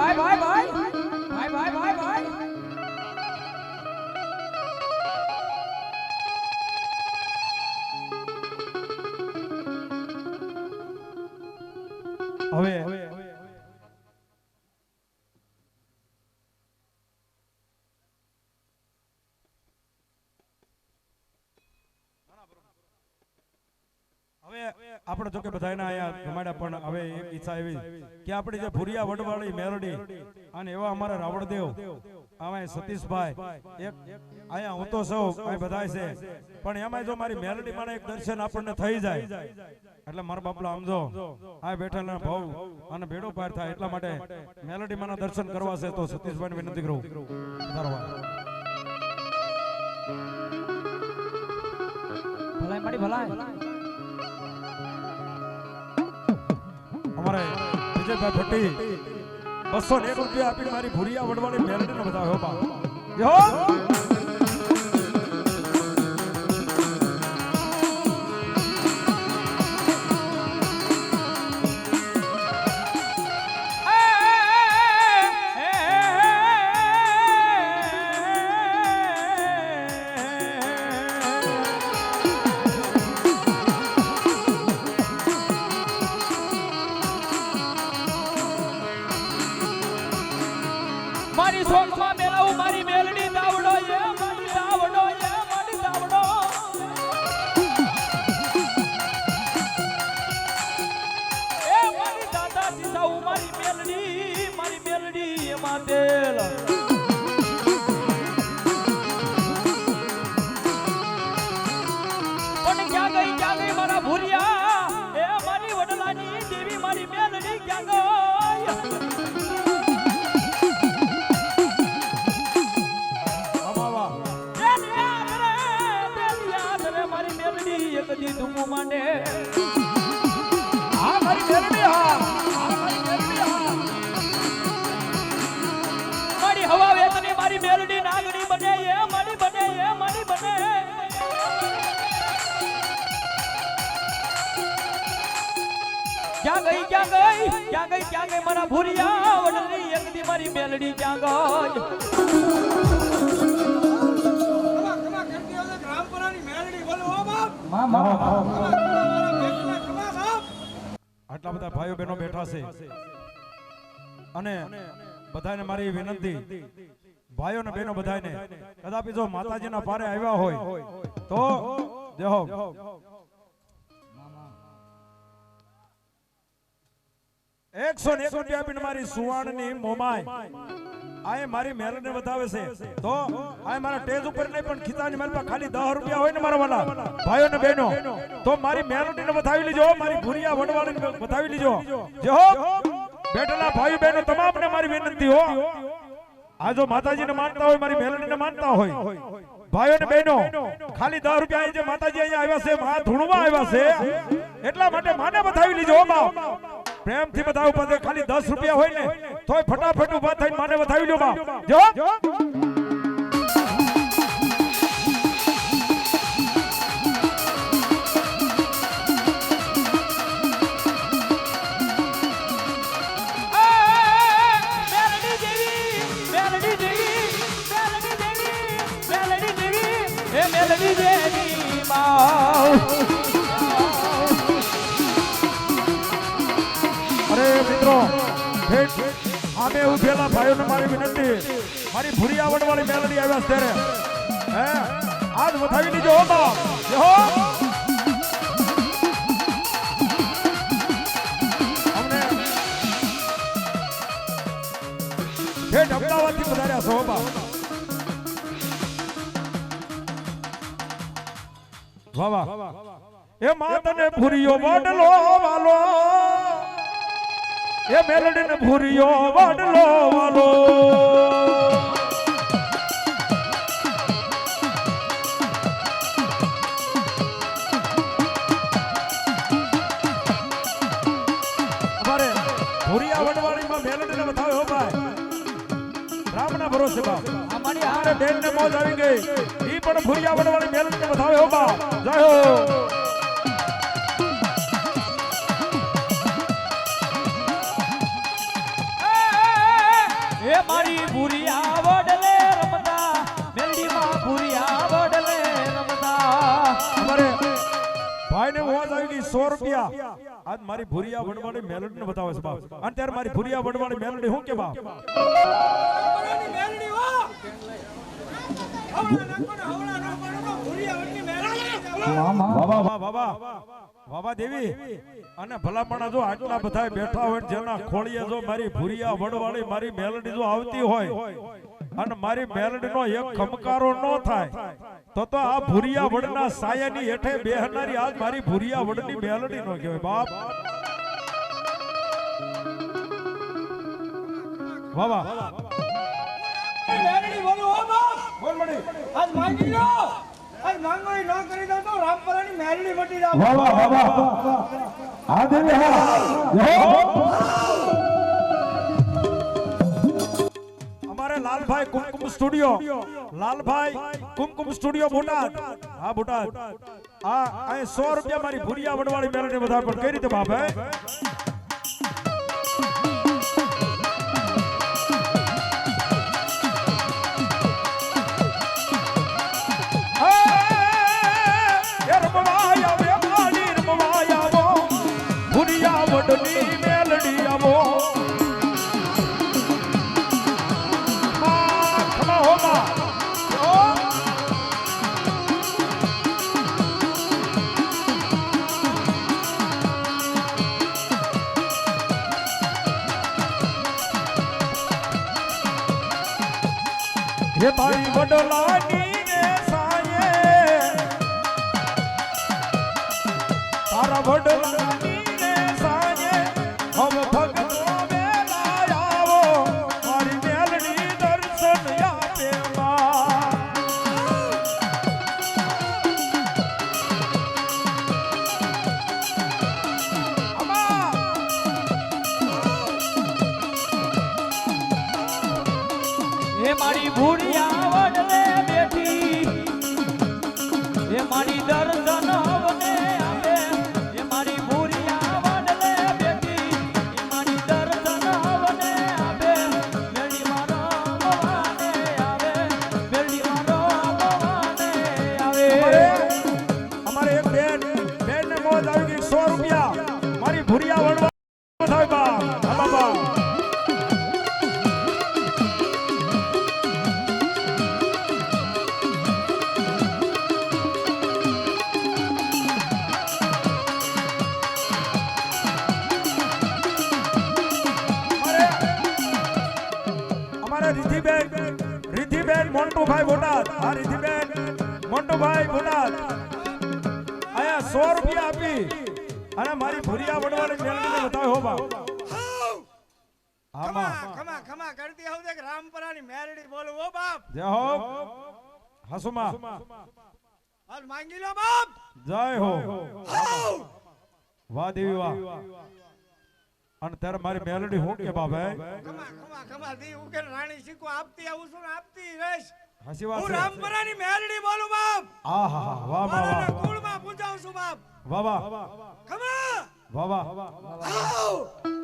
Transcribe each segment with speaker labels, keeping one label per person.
Speaker 1: ભાઈ ભાઈ ભાઈ
Speaker 2: આપણે જો કે બધાયના અહીંયા જમાડ્યા પણ હવે એક ઈચ્છા એવી કે આપણી જે ભૂરિયા વડવાળી મેરડી અને એવા અમારા રાવણદેવ અમે સતીશભાઈ, એક અહીંયા હું તો સૌ બધાય છે. પણ એમાં જો મારી મેરડી માં એક દર્શન આપણને થઈ જાય. એટલે મારા બાપલા સમજો આ બેઠેલા ભાવ અને ભેડો પાર થાય એટલા માટે મેલડી માના દર્શન કરવા છે તો સતીશભાઈ વિનંતી કરું. પધારવા.
Speaker 1: ભલાઈ મારી ભલાઈ.
Speaker 2: અમારે વિજયભાઈ ભટ્ટી બસો એક રૂપિયા આપીને મારી ભૂરિયા વડવાની મેલડી નો બતાવ્યો બા
Speaker 1: મારી શોખમાં મેળવું મારી મેલડી માંડે.
Speaker 2: હા મારી હા. મારી
Speaker 1: હવા વેતની મારી મેલડી નાગણી બને એ મારી બને એ મારી બને. ક્યાં ગઈ ક્યાં ગઈ ક્યાં ગઈ ક્યાં ગઈ મારા ભૂરિયા? વડલી એક દી મારી મેલડી ક્યાં ગઈ?
Speaker 2: આટલા બધા ભાઈઓ બહેનો બેઠા છે. અને બધાને મારી વિનંતી ભાઈઓ ને બહેનો બધાને કદાપી જો માતાજીના પારે આવ્યા હોય તો દેહો એકસો ને એક રૂપિયા બિન મારી સુવાણની મોમાય આ મારી મેલને બતાવે છે. તો આય મારા ટેજ ઉપર નહીં, પણ ખિતાની મારી પાસે ખાલી 10 રૂપિયા હોય ને મારા વાલા. ભાઈઓ ને બહેનો, તો મારી મેલોડીને બતાવી લેજો, મારી ભુરિયા વડવાળીને બતાવી લેજો. જે હો, બેઠેલા ભાઈ બહેનો, તમામને મારી વિનંતી હો. આ જો માતાજીને માનતા હોય, મારી મેલડીને માનતા હોય. ભાઈઓ ને બહેનો, ખાલી 10 રૂપિયા અહીં જે માતાજી અહીંયા આવ્યા છે માં ધૂણવા આવ્યા છે. એટલા માટે માને બતાવી લીજો બાપ. પ્રેમથી બતાવું ઉપર ખાલી 10 રૂપિયા હોય ને, તોય ફટાફટ ઊભા થઈને માને બતાવી લો બાપ. જો? આમે ઉભેલા ભાઈઓને મારી વિનંતી. મારી ભૂરી આવડવાળી મેલડી આવ્યા ત્યારે. હે? આજ વધાવી લીજો હો બાપ. હો. અમને ભેટ અમદાવાદથી પધાર્યા છો બાપ. વાહ વાહ. એ માતને ભૂરીઓ વાડલો વાલો એ મેલડીને ભૂરિયો વાડલો વાલો. ભરોસે બાપ.
Speaker 1: અમારી
Speaker 2: અમારે બેન ને મોજ આવી ગઈ. ઈ પણ ભૂરિયા વડવાળી મેલડીને બતાવ્યો હો બાપ. જય હો. આજ મારી ભૂરિયા વડવાળી મેલડી ને બતાવે છે બાપ. અને ત્યારે મારી ભૂરિયા વડવાળી મેલડી હું કે બાપ? દેવી. અને ભલામણા જો આટલા બધા બેઠા હોય જેના ખોળીએ જો મારી ભૂરિયા વડવાળી મારી મેલડી જો આવતી હોય અને મારી મેલડી નો એક ખમકારો ન થાય તો તો આ ભૂરિયા વડના સાયાની હેઠે બેહનારી આજ મારી ભૂરિયા વડની મેલડી નો કહેવાય. બાપ. વાવા
Speaker 3: મેલડી બોલો ઓ બાપ.
Speaker 2: બોલ મડી
Speaker 3: આજ માંગી લો. આજ માંગોઈ ન કરી દો તો રામપરાની મેલડી મટી જાવ.
Speaker 2: વાવા વાવા આ દેવી હા. અમારે લાલભાઈ કુમકુમ સ્ટુડિયો. લાલભાઈ, કુમકુમ સ્ટુડિયો બોટાદ. હા, બોટાદ. આ અહીં સો રૂપિયા મારી ભુરિયા વડવાળી મેળવણી વધાર પણ કઈ રીતે બાપ હે ભાઈ વડલાની
Speaker 1: એ આવ
Speaker 3: રામપરાની મેરડી બોલો ઓ બાપ.
Speaker 2: જય હો. હસુમા.
Speaker 3: હાલ માંગી લો બાપ.
Speaker 2: જય હો. વાહ દેવી વાહ. અને ત્યારે મારી મેલડી હું કે બાપ હે?
Speaker 3: દી ઉકેલ રાણી શીખો આપતી આવું છું આપતી રહીશ.
Speaker 2: હસી
Speaker 3: હું
Speaker 2: વાત છે
Speaker 3: રામપરાની મેલડી બોલું બાપ.
Speaker 2: આ હા હા વાહ. વાહ
Speaker 3: કુળમાં પૂજાવું છું બાપ.
Speaker 2: વાહ વાહ.
Speaker 3: ખમા.
Speaker 2: વાહ વાહ.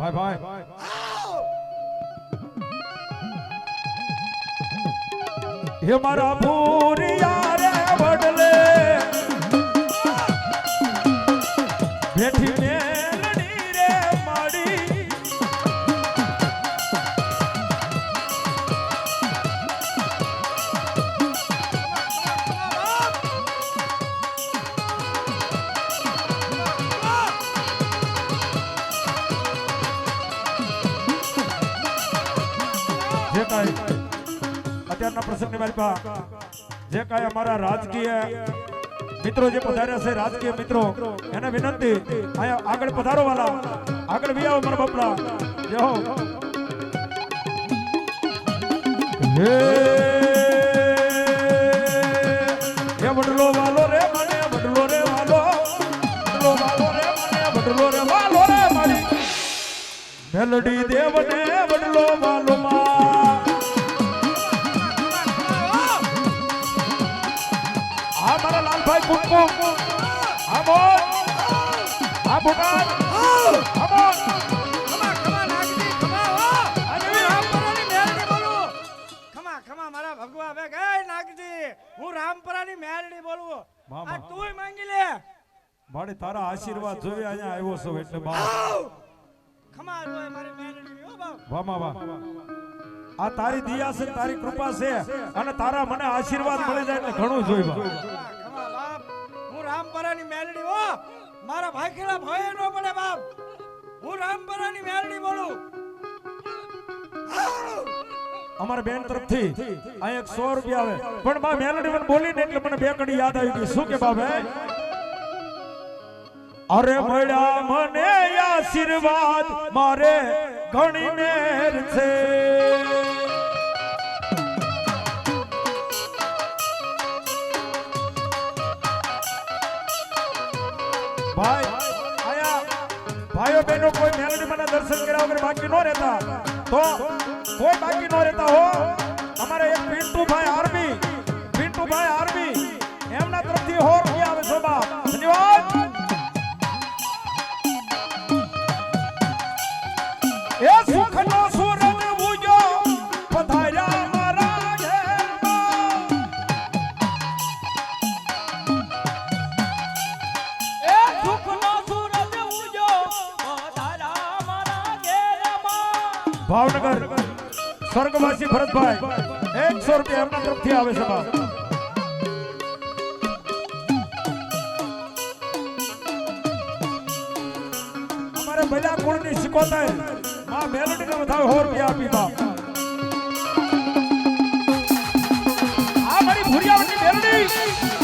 Speaker 2: ભાઈ ભાઈ હે મારા ભૂરિયા રે વડલે બેઠી અત્યારના પ્રસંગની મારી પાસે જે કાંઈ અમારા રાજકીય મિત્રો જે પધાર્યા છે રાજકીય મિત્રો એને વિનંતી અહીંયા આગળ પધારો વાલા આગળ વી આવો મારા બાપલા જય હો હે હે વડલો વાલો રે મને વડલો રે વાલો વડલો વાલો રે મને વડલો રે વાલો રે મારી મેલડી દેવને વડલો વાલો માં
Speaker 3: bungkung Ambon Abukan Ambon હું રામપરાની મેલડી
Speaker 2: બોલવું
Speaker 3: આ તું માંગી લે
Speaker 2: મારે તારા આશીર્વાદ જોઈ અહીંયા આવ્યો છું એટલે બાપ
Speaker 3: ખમાર હોય મારી મેલડી ઓ બાપ
Speaker 2: વાહ વાહ. આ તારી દિયા છે તારી કૃપા છે. અને તારા મને આશીર્વાદ મળી જાય ને ઘણું
Speaker 3: જોઈએ રામપરાની મેલડી, હો. મારા ભાખેલા ભય નો પડે બાપ. હું રામપરાની મેલડી બોલું.
Speaker 2: અમારા બેન તરફથી અહીં એક સો રૂપિયા આવે. પણ બા, મેલડી મને બોલી ને એટલે મને બે કડી યાદ આવી ગઈ. શું કે બાબે અરે મળ્યા મને આશીર્વાદ, મારે ઘણી મેર છે. ભાઈ, આયા. ભાઈઓ બહેનો, કોઈ મેલડી મને દર્શન કર્યા વગર બાકી ન રહેતા. તો કોઈ બાકી ન રહેતા હો. અમારે એક પિન્ટુ ભાઈ ભલા ગુણની શીખોતા આ મેલડી ને વધારે સો રૂપિયા આપી બા આ મારી ભૂરિયાવટી મેલડી.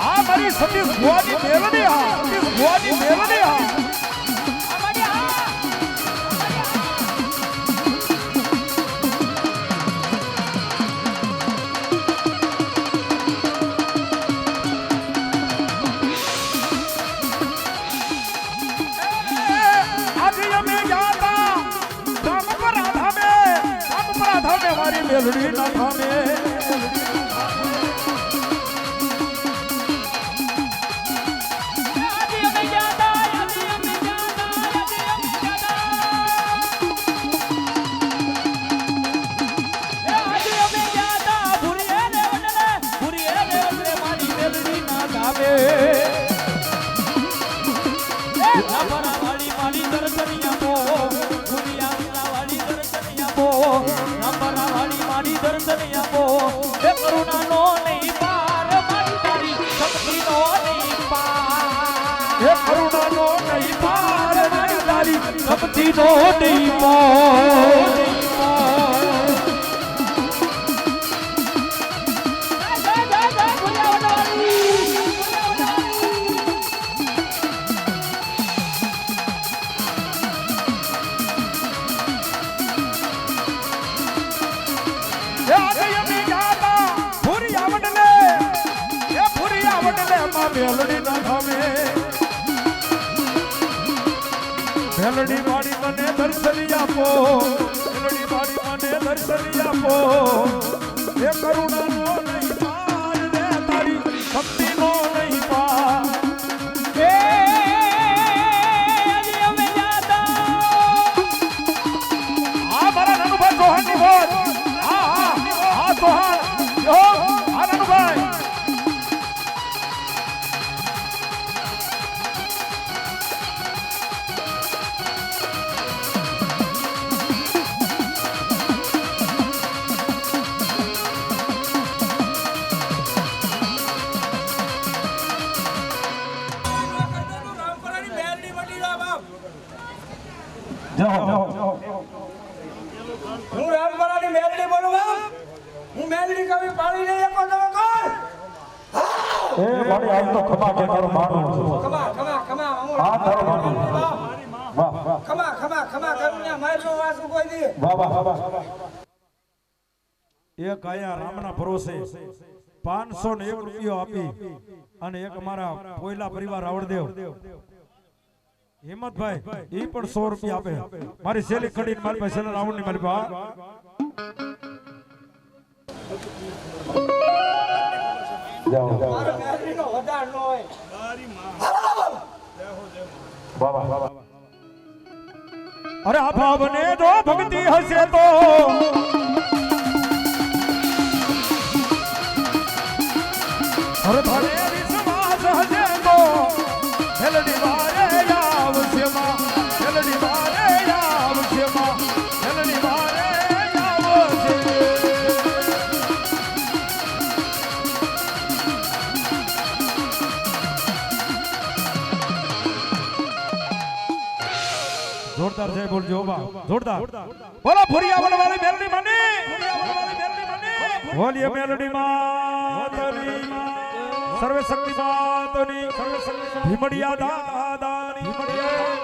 Speaker 2: આ
Speaker 1: મારી
Speaker 2: સતીશ ગોવાની મેલડી હા. સતીશ ગોવાની મેલડી હા. મેલડી ના
Speaker 1: થામે મારી સબથી દોડી
Speaker 2: મો દર્શન આપો મેલડી મને દર્શન આપો એ કરુણાનો તો ખમા કે તારો માનો
Speaker 3: ખમા ખમા ખમા હું
Speaker 2: તારો. બાપ. વાહ વાહ
Speaker 3: ખમા ખમા ખમા કરું ને મારજો વાસુ કોઈ દી
Speaker 2: વાહ વાહ વાહ એક આયા રામના ભરોસે પાંચસો ને એક રૂપિયો આપી અને એક અમારા પોયલા પરિવાર રાવળદેવ હિંમતભાઈ, ઈ પણ સો રૂપિયા આપે મારી સેલી ખડીને મારી પાસે શેલા રાવણની મારી પાસે
Speaker 3: મારો મેલડીનો વધાર ન હોય
Speaker 2: અરે આ ભાવને જો ભક્તિ હશે તો. અરે ભલે બોલજો બા જોરદાર બોલો ફુરિયાવન વાળી મેલડી માની બોલીએ મેલડી માતની સર્વે શક્તિ માતની ભીમડિયા દાદાની